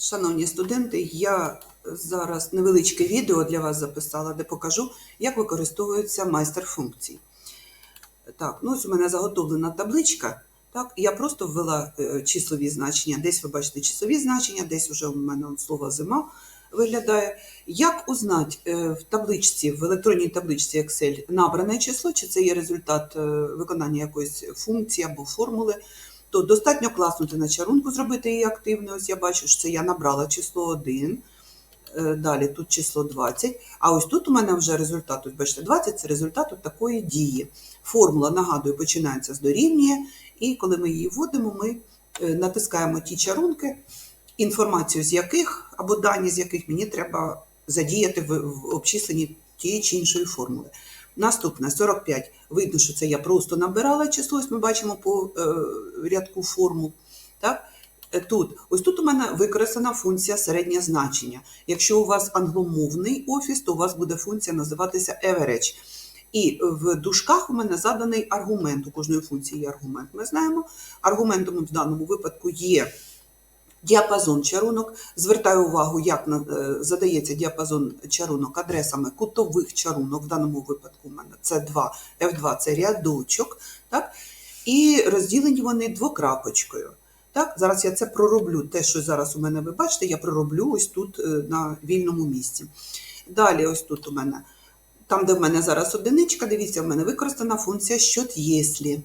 Шановні студенти, я зараз невеличке відео для вас записала, де покажу, як використовуються майстер функцій. Так, ну ось у мене заготовлена табличка. Так, я просто ввела е, числові значення. Десь ви бачите числові значення, десь вже у мене слово зима виглядає. Як узнати е, в табличці, в електронній табличці Excel набране число, чи це є результат е, виконання якоїсь функції або формули? То достатньо класнути на чарунку, зробити її активною. Ось я бачу, що це я набрала число 1. е, Далі тут число 20. А ось тут у мене вже результат. Ось бачите, 20 це результат от такої дії. Формула, нагадую, починається з дорівнює, і коли ми її вводимо, ми е, натискаємо ті чарунки, інформацію з яких або дані з яких мені треба задіяти в, обчисленні тієї чи іншої формули. Наступне 45. Видно, що це я просто набирала число, ось ми бачимо по е, рядку формул. Так? Е, Тут, ось тут у мене використана функція середнє значення. Якщо у вас англомовний офіс, то у вас буде функція називатися average. І в дужках у мене заданий аргумент. У кожної функції є аргумент. Ми знаємо. Аргументом в даному випадку є діапазон чарунок. Звертаю увагу, як е, задається діапазон чарунок адресами кутових чарунок. В даному випадку у мене це 2, F2 це рядочок. Так? І розділені вони двокрапочкою. Так, зараз я це пророблю. Те, що зараз у мене ви бачите, я пророблю ось тут е, на вільному місці. Далі, ось тут у мене, там, де в мене зараз одиничка, дивіться, в мене використана функція «щот єслі».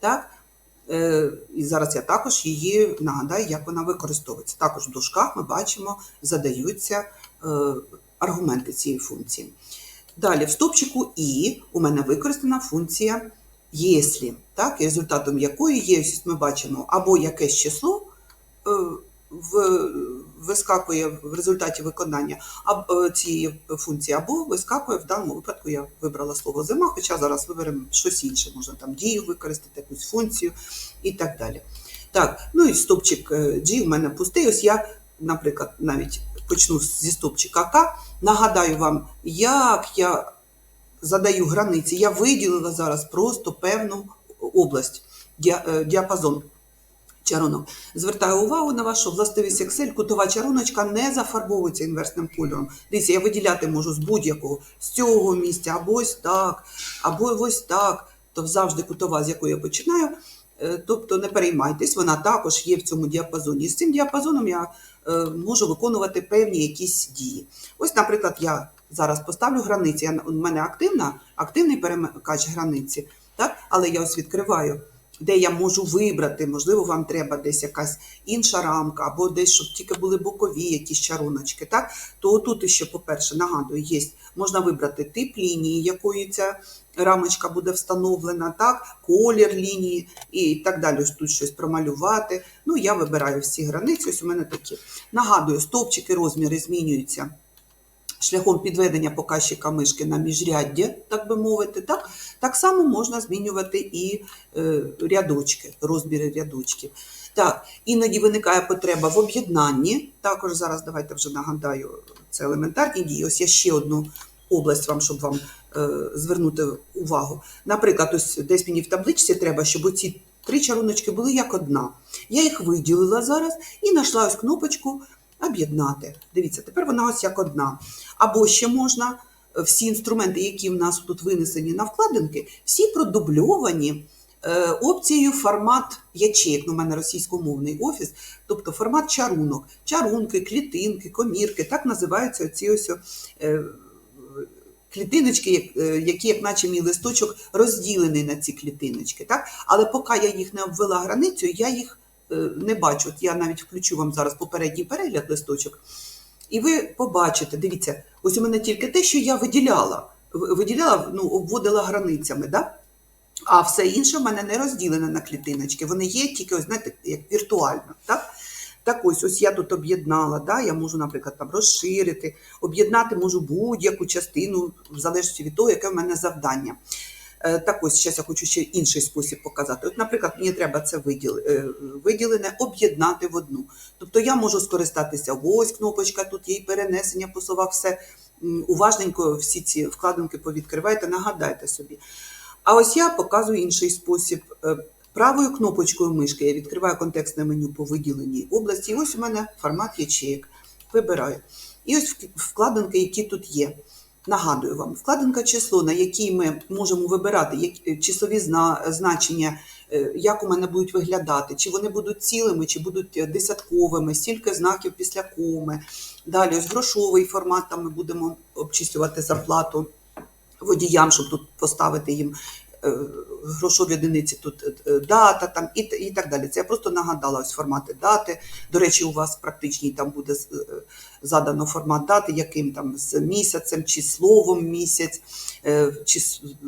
Так? Е, І зараз я також її нагадаю, як вона використовується. Також в дужках ми бачимо, задаються е, аргументи цієї функції. Далі в стопчику І у мене використана функція «єслі», так, і результатом якої є, ми бачимо, або якесь число е, в, вискакує в результаті виконання е, цієї функції, або вискакує в даному випадку, я вибрала слово зима, хоча зараз виберемо щось інше, можна там дію використати, якусь функцію і так далі. Так, ну і стопчик е, G у мене пустий. Ось я, наприклад, навіть почну зі стопчика К. Нагадаю вам, як я задаю границі. Я виділила зараз просто певну область, е, діапазон чарунок. Звертаю увагу на що властивість Excel, кутова чаруночка не зафарбовується інверсним кольором. Дивіться, я виділяти можу з будь-якого, з цього місця, або ось так, або ось так. То завжди кутова, з якої я починаю. Е, Тобто не переймайтесь, вона також є в цьому діапазоні. І з цим діапазоном я е, можу виконувати певні якісь дії. Ось, наприклад, я зараз поставлю границі. Я, у мене активна, активний перемикач границі, так? але я ось відкриваю, де я можу вибрати, можливо, вам треба десь якась інша рамка, або десь, щоб тільки були бокові якісь чаруночки. Так? То тут ще, по-перше, нагадую, є, можна вибрати тип лінії, якою ця рамочка буде встановлена, так? колір лінії і так далі. Тут щось промалювати. Ну, я вибираю всі границі, ось у мене такі. Нагадую, стовпчики розміри змінюються шляхом підведення показчика мишки на міжряддя, так би мовити. Так, так само можна змінювати і е, рядочки, розміри рядочків. Так, іноді виникає потреба в об'єднанні. Також зараз давайте вже нагадаю, це елементарні дії. Ось я ще одну область вам, щоб вам е, звернути увагу. Наприклад, ось десь мені в табличці треба, щоб оці три чаруночки були як одна. Я їх виділила зараз і знайшла ось кнопочку об'єднати. Дивіться, тепер вона ось як одна. Або ще можна е, всі інструменти, які в нас тут винесені на вкладинки, всі продубльовані е, опцією формат ячеек. Ну, у мене російськомовний офіс, тобто формат чарунок, чарунки, клітинки, комірки, так називаються ці ось е, клітиночки, які, як наче мій листочок, розділений на ці клітиночки. Так? Але поки я їх не обвела границю, я їх не бачу. От я навіть включу вам зараз попередній перегляд листочок. І ви побачите, дивіться, ось у мене тільки те, що я виділяла. Виділяла, ну, обводила границями, да? а все інше в мене не розділене на клітиночки. Вони є тільки, ось, знаєте, як віртуально. Так? Так ось, ось я тут об'єднала, да? я можу, наприклад, там розширити, об'єднати можу будь-яку частину, в залежності від того, яке в мене завдання. Е, Так ось, зараз я хочу ще інший спосіб показати. От, наприклад, мені треба це е, виділене об'єднати в одну. Тобто я можу скористатися ось кнопочка, тут є і перенесення по словах, все уважненько всі ці вкладинки повідкривайте, нагадайте собі. А ось я показую інший спосіб. Е, Правою кнопочкою мишки я відкриваю контекстне меню по виділеній області. І ось у мене формат ячеїк. Вибираю. І ось вкладинки, які тут є. Нагадую вам, вкладинка число, на якій ми можемо вибирати як- числові значення, е, як у мене будуть виглядати, чи вони будуть цілими, чи будуть е, десятковими, стільки знаків після коми. Далі ось грошовий формат, там ми будемо обчислювати зарплату водіям, щоб тут поставити їм е, грошові одиниці, тут е, дата там і, і так далі. Це я просто нагадала ось формати дати. До речі, у вас практичній там буде е, задано формат дати, яким там з місяцем чи словом місяць, е, чи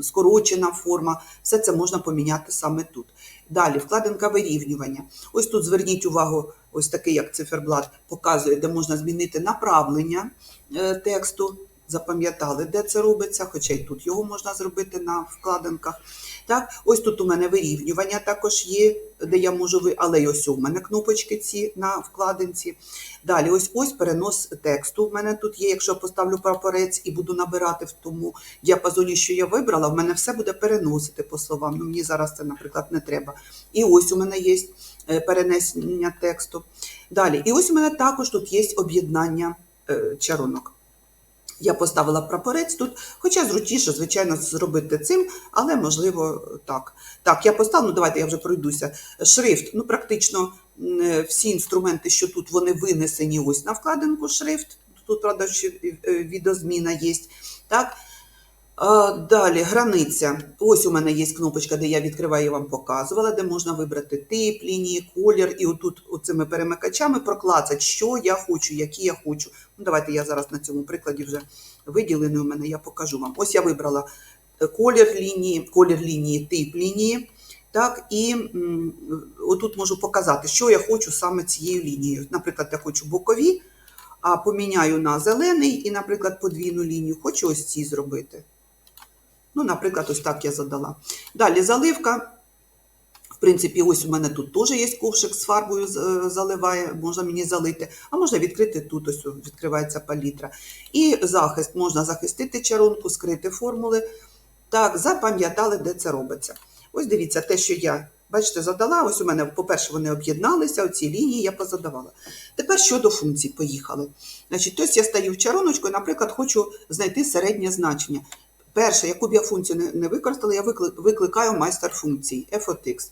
скорочена форма. Все це можна поміняти саме тут. Далі вкладинка вирівнювання. Ось тут зверніть увагу, ось такий як циферблат показує, де можна змінити направлення е, тексту. Запам'ятали, де це робиться, хоча й тут його можна зробити на вкладинках. Так, ось тут у мене вирівнювання також є, де я можу ви, але й ось у мене кнопочки ці на вкладинці. Далі, ось ось перенос тексту. В мене тут є. Якщо поставлю прапорець і буду набирати в тому діапазоні, що я вибрала, в мене все буде переносити по словам. Ну, мені зараз це, наприклад, не треба. І ось у мене є е, перенесення тексту. Далі, і ось у мене також тут є об'єднання е, чарунок. Я поставила прапорець тут, хоча зручніше, звичайно, зробити цим, але можливо так. Так, я поставила, ну давайте я вже пройдуся. Шрифт, ну практично е, всі інструменти, що тут, вони винесені ось на вкладинку шрифт. Тут, правда, ще е, відозміна є. Так. Далі границя. Ось у мене є кнопочка, де я відкриваю, я вам показувала, де можна вибрати тип лінії, колір, і отут оцими перемикачами проклацати, що я хочу, які я хочу. Ну, давайте я зараз на цьому прикладі вже виділений у мене, я покажу вам. Ось я вибрала е, колір лінії, колір лінії, тип лінії. Так, і м, отут можу показати, що я хочу саме цією лінією. Наприклад, я хочу бокові, а поміняю на зелений і, наприклад, подвійну лінію. Хочу ось ці зробити. Ну, наприклад, ось так я задала. Далі заливка. В принципі, ось у мене тут теж є ковшик з фарбою е, заливає, можна мені залити, а можна відкрити тут, ось відкривається палітра. І захист, можна захистити чарунку, скрити формули. Так, запам'ятали, де це робиться. Ось дивіться, те, що я, бачите, задала. Ось у мене, по-перше, вони об'єдналися, оці лінії я позадавала. Тепер щодо функцій, поїхали. Значить, ось я стаю в чаруночку і, наприклад, хочу знайти середнє значення. Перше, яку б я функцію не, не використала, я викликаю майстер функцій F-X.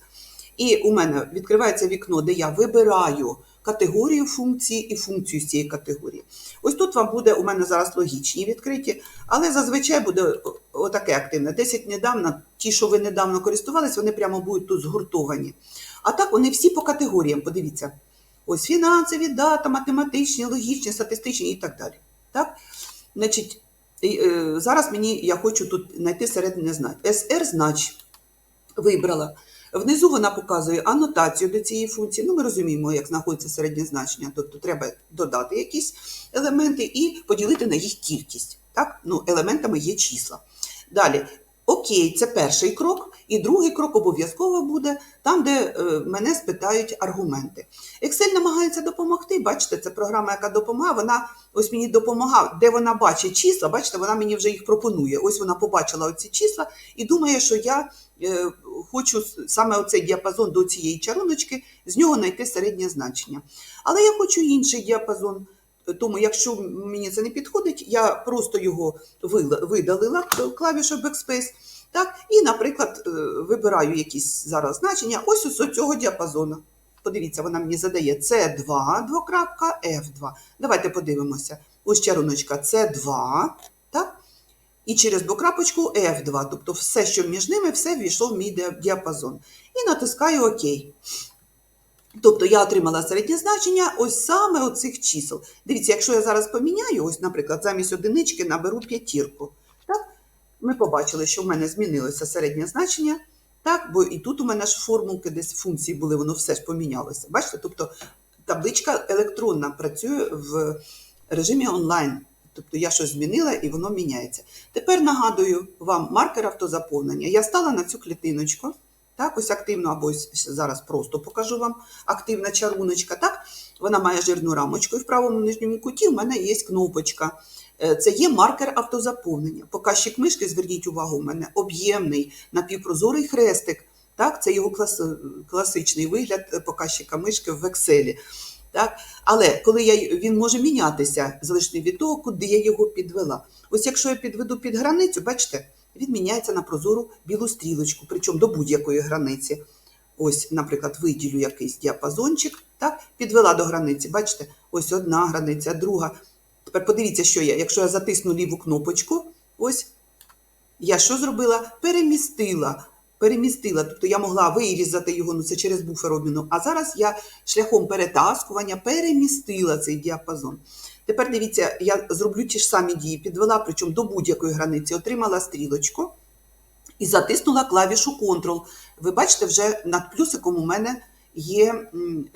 І у мене відкривається вікно, де я вибираю категорію функції і функцію з цієї категорії. Ось тут вам буде у мене зараз логічні відкриті, але зазвичай буде отаке активне. 10 недавно, ті, що ви недавно користувались, вони прямо будуть тут згуртовані. А так вони всі по категоріям, подивіться. Ось фінансові, дата, математичні, логічні, статистичні і так далі. Так? Значить, і, е, зараз мені я хочу тут знайти середнє знать. SR знач вибрала. Внизу вона показує анотацію до цієї функції. Ну, ми розуміємо, як знаходиться середнє значення. Тобто треба додати якісь елементи і поділити на їх кількість. Так? Ну, елементами є числа. Далі, окей, це перший крок. І другий крок обов'язково буде там, де е, мене спитають аргументи. Excel намагається допомогти. Бачите, це програма, яка допомагає. Вона ось мені допомагає, де вона бачить числа. Бачите, вона мені вже їх пропонує. Ось вона побачила оці числа і думає, що я е, хочу саме оцей діапазон до цієї чаруночки, з нього знайти середнє значення. Але я хочу інший діапазон. Тому, якщо мені це не підходить, я просто його видалила клавішою Backspace. Так, і, наприклад, е, вибираю якісь зараз значення ось ось цього діапазону. Подивіться, вона мені задає С2, двокрапка, F2. Давайте подивимося. Ось чаруночка С2, так? І через двокрапочку F2. Тобто все, що між ними, все ввійшло в мій діапазон. І натискаю ОК. Тобто я отримала середнє значення ось саме оцих чисел. Дивіться, якщо я зараз поміняю, ось, наприклад, замість одинички наберу п'ятірку. Так? Ми побачили, що в мене змінилося середнє значення. Так, бо і тут у мене ж формулки десь функції були, воно все ж помінялося. Бачите, тобто табличка електронна працює в режимі онлайн. Тобто я щось змінила і воно міняється. Тепер нагадую вам маркер автозаповнення. Я стала на цю клітиночку. Так, ось активно, або ось зараз просто покажу вам активна чаруночка. Так, вона має жирну рамочку, і в правому нижньому куті в мене є кнопочка. Е, Це є маркер автозаповнення. Показчик мишки, зверніть увагу, у мене об'ємний напівпрозорий хрестик Так, це його клас, класичний вигляд е, показчика мишки в Excel. Так? Але коли я, він може мінятися залежно від того, куди я його підвела. Ось якщо я підведу під границю, бачите, він міняється на прозору білу стрілочку, причому до будь-якої границі. Ось, наприклад, виділю якийсь діапазончик, так, підвела до границі. Бачите, ось одна границя, друга. Тепер подивіться, що я. Якщо я затисну ліву кнопочку, ось я що зробила? Перемістила. Перемістила, тобто я могла вирізати його, ну це через буфер обміну. А зараз я шляхом перетаскування перемістила цей діапазон. Тепер дивіться, я зроблю ті ж самі дії, підвела, причому до будь-якої границі, отримала стрілочку і затиснула клавішу Ctrl. Ви бачите, вже над плюсиком у мене є,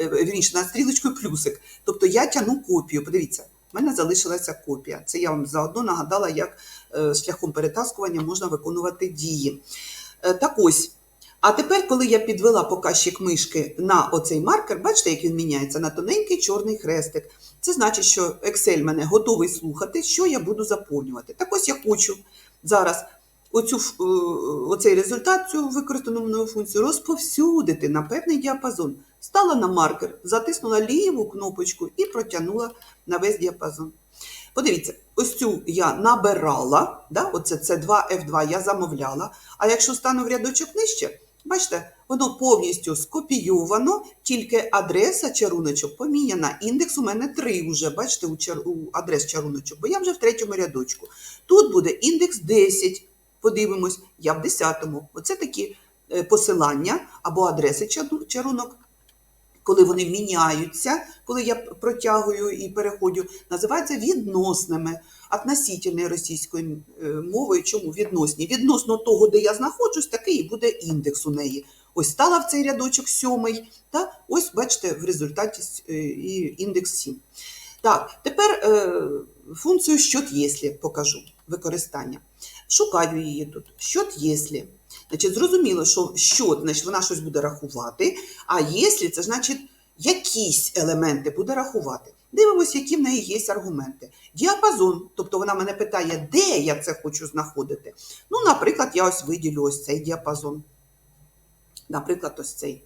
е, вірніше, над стрілочкою плюсик. Тобто я тягну копію. Подивіться, в мене залишилася копія. Це я вам заодно нагадала, як е, шляхом перетаскування можна виконувати дії. Е, Так ось. А тепер, коли я підвела показчик мишки на оцей маркер, бачите, як він міняється на тоненький чорний хрестик. Це значить, що Excel мене готовий слухати, що я буду заповнювати. Так ось я хочу зараз оцю, е, оцей результат, цю використану мною функцію розповсюдити на певний діапазон. Стала на маркер, затиснула ліву кнопочку і протягнула на весь діапазон. Подивіться, ось цю я набирала, да? оце C2, F2 я замовляла. А якщо стану в рядочок нижче, бачите, воно повністю скопійовано, тільки адреса чаруночок поміняна. Індекс у мене 3 вже, бачите, у, чар... у адрес чаруночок, бо я вже в третьому рядочку. Тут буде індекс 10. Подивимось, я в 10-му. Оце такі е, посилання або адреси чару- чарунок коли вони міняються, коли я протягую і переходжу, називаються відносними, относительною російською е, мовою. Чому відносні? Відносно того, де я знаходжусь, такий і буде індекс у неї. Ось стала в цей рядочок сьомий, та ось бачите, в результаті е, індекс 7. Так, тепер е, функцію «щот єслі» покажу використання. Шукаю її тут. «Щот єслі». Значить, зрозуміло, що щот, значить, вона щось буде рахувати, а якщо це значить якісь елементи буде рахувати. Дивимося, які в неї є аргументи. Діапазон, тобто вона мене питає, де я це хочу знаходити. Ну, наприклад, я ось виділю ось цей діапазон. Наприклад, ось цей.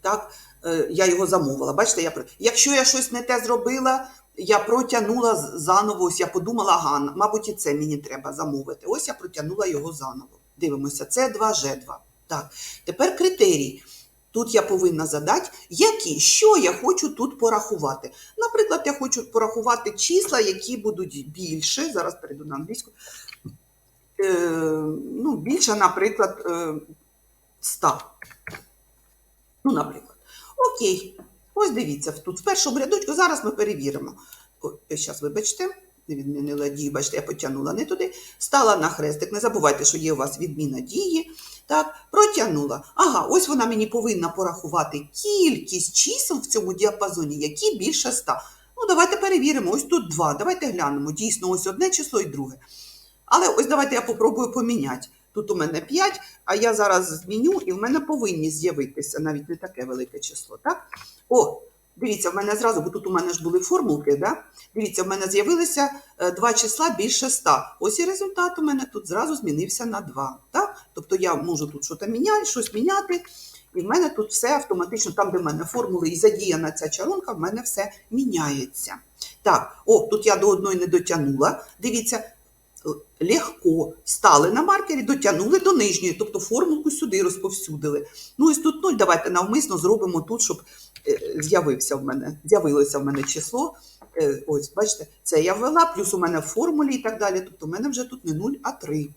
Так, е, я його замовила. Бачите, я якщо я щось не те зробила, я протягнула заново. Ось я подумала, ага, мабуть, і це мені треба замовити. Ось я протягнула його заново. Дивимося, це 2 G2. Так, тепер критерій. Тут я повинна задати, які, що я хочу тут порахувати. Наприклад, я хочу порахувати числа, які будуть більше. Зараз перейду на англійську. Е, ну, більше, наприклад, е, 100. Ну, наприклад. Окей. Ось дивіться, тут в першому рядочку, зараз ми перевіримо. Зараз, вибачте, не відмінила дію, бачите, я потягнула не туди. Стала на хрестик. Не забувайте, що є у вас відміна дії. Так, протягнула. Ага, ось вона мені повинна порахувати кількість чисел в цьому діапазоні, які більше 100. Ну, давайте перевіримо. Ось тут два. Давайте глянемо. Дійсно, ось одне число і друге. Але ось давайте я попробую поміняти. Тут у мене 5, а я зараз зміню, і в мене повинні з'явитися навіть не таке велике число. Так? О, дивіться, в мене зразу, бо тут у мене ж були формулки, да? дивіться, в мене з'явилися е, два числа більше 100. Ось і результат у мене тут зразу змінився на 2. Так? Тобто я можу тут щось міняти, щось міняти, і в мене тут все автоматично, там, де в мене формули і задіяна ця чарунка, в мене все міняється. Так, о, тут я до одної не дотягнула. Дивіться, легко стали на маркері, дотягнули до нижньої, тобто формулку сюди розповсюдили. Ну, ось тут 0, давайте навмисно зробимо тут, щоб е, з'явився в мене, з'явилося в мене число. Е, Ось, бачите, це я ввела, плюс у мене в формулі і так далі. Тобто в мене вже тут не 0, а 3.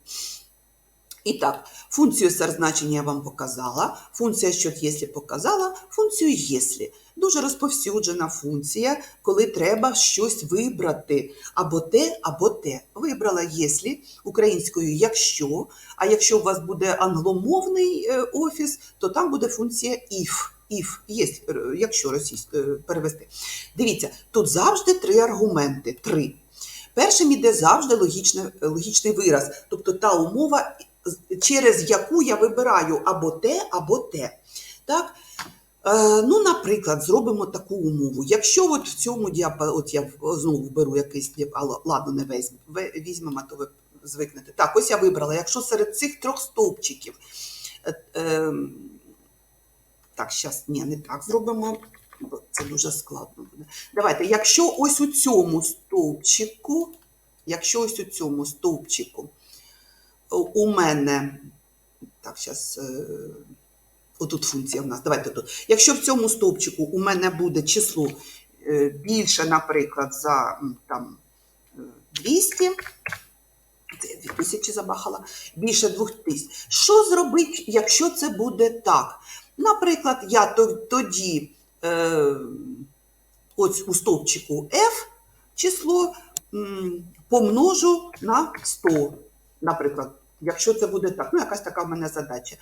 І так, функцію сер значення я вам показала, функція що якщо показала, функцію єслі. Дуже розповсюджена функція, коли треба щось вибрати або те, або те. Вибрала єслі українською якщо, а якщо у вас буде англомовний е, офіс, то там буде функція if. If, є, е, якщо російською перевести. Дивіться, тут завжди три аргументи. Три. Першим іде завжди логічне, логічний вираз, тобто та умова, через яку я вибираю або те, або те. Так? Е, ну, наприклад, зробимо таку умову. Якщо от в цьому діапазоні, от я знову беру якийсь ладно, не весь, візьмемо, то ви звикнете. Так, ось я вибрала, якщо серед цих трьох стовпчиків е, е, Так, зараз ні, не так зробимо, бо це дуже складно буде. Давайте, якщо ось у цьому стовпчику, якщо ось у цьому стовпчику у- мене, так, зараз, отут функція в нас, давайте тут. Якщо в цьому стовпчику у мене буде число е, більше, наприклад, за там, е, 200, це я 2000 забахала, більше 2000. Що зробити, якщо це буде так? Наприклад, я тоді е, ось у стовпчику F число помножу на 100, наприклад, якщо це буде так. Ну, якась така в мене задача.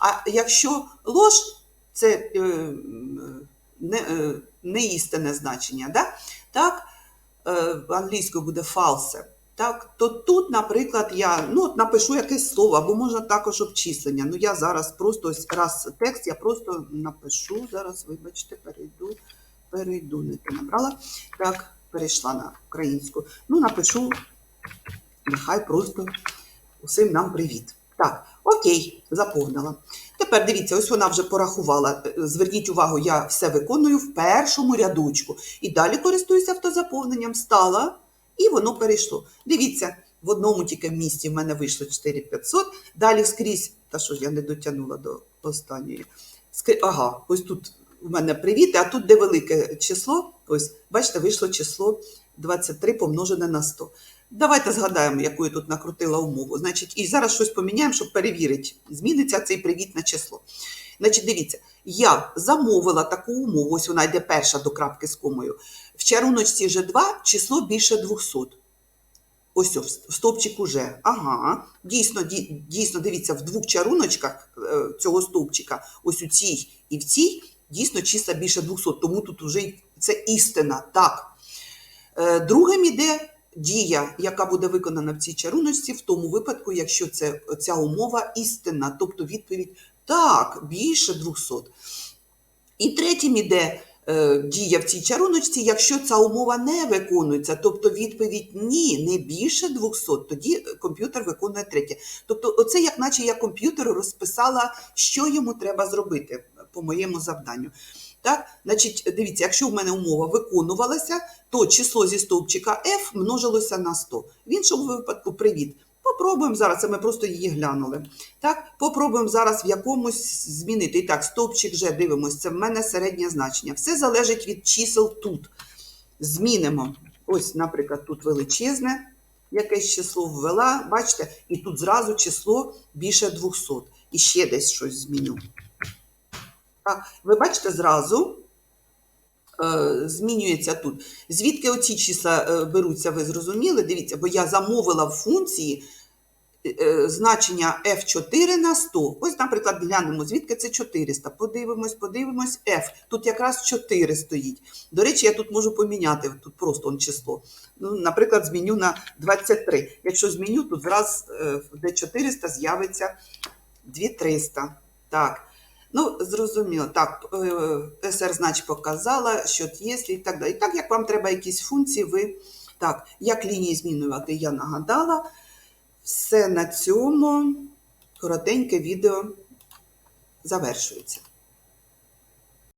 А якщо лож, це е, не, е, неістинне значення, да? так? Е, англійською буде false. Так, то тут, наприклад, я ну, от напишу якесь слово, або можна також обчислення. Ну, я зараз просто ось раз текст, я просто напишу. Зараз, вибачте, перейду, перейду, не те набрала. Так, перейшла на українську. Ну, напишу, нехай просто усім нам привіт. Так, окей, заповнила. Тепер дивіться, ось вона вже порахувала. Е, Зверніть увагу, я все виконую в першому рядочку. І далі користуюся автозаповненням. Стала, і воно перейшло. Дивіться, в одному тільки місці в мене вийшло 4500, далі скрізь, та що ж я не дотягнула до останньої. Ага, ось тут у мене привіт, а тут де велике число, ось, бачите, вийшло число 23 помножене на 100. Давайте згадаємо, яку я тут накрутила умову. Значить, і зараз щось поміняємо, щоб перевірити, зміниться цей привіт на число. Значить, дивіться, я замовила таку умову, ось вона йде перша до крапки з комою. В чаруночці G2 число більше 200. Ось в стовпчику. Ага, дійсно, дійсно, дивіться, в двох чаруночках е, цього стовпчика, ось у цій і в цій, дійсно числа більше 200, тому тут вже це істина, так. Е, Другим іде дія, яка буде виконана в цій чаруночці, в тому випадку, якщо це, ця умова істинна, тобто відповідь так, більше 200. І третім іде е, дія в цій чаруночці, якщо ця умова не виконується, тобто відповідь ні, не більше 200, тоді комп'ютер виконує третє. Тобто, оце як наче я комп'ютеру розписала, що йому треба зробити по моєму завданню. Так, значить, дивіться, якщо в мене умова виконувалася, то число зі стовпчика F множилося на 100. В іншому випадку привіт. Попробуємо зараз, це ми просто її глянули. Так, попробуємо зараз в якомусь змінити. І так, стовпчик вже дивимося, це в мене середнє значення. Все залежить від чисел тут. Змінимо. Ось, наприклад, тут величезне, якесь число ввела, бачите, і тут зразу число більше 200. І ще десь щось зміню. Ви бачите, зразу е, змінюється тут. Звідки оці числа е, беруться, ви зрозуміли? Дивіться, бо я замовила в функції е, значення F4 на 100. Ось, наприклад, глянемо, звідки це 400. Подивимось, подивимось, F. Тут якраз 4 стоїть. До речі, я тут можу поміняти, тут просто он число. Ну, наприклад, зміню на 23. Якщо зміню, тут зразу е, де 400 з'явиться 2300. Так. Ну, зрозуміло. Так, е, СР значить показала, що є, і так далі. І так, як вам треба якісь функції, ви. Так, як лінії змінювати, я нагадала. Все на цьому коротеньке відео завершується.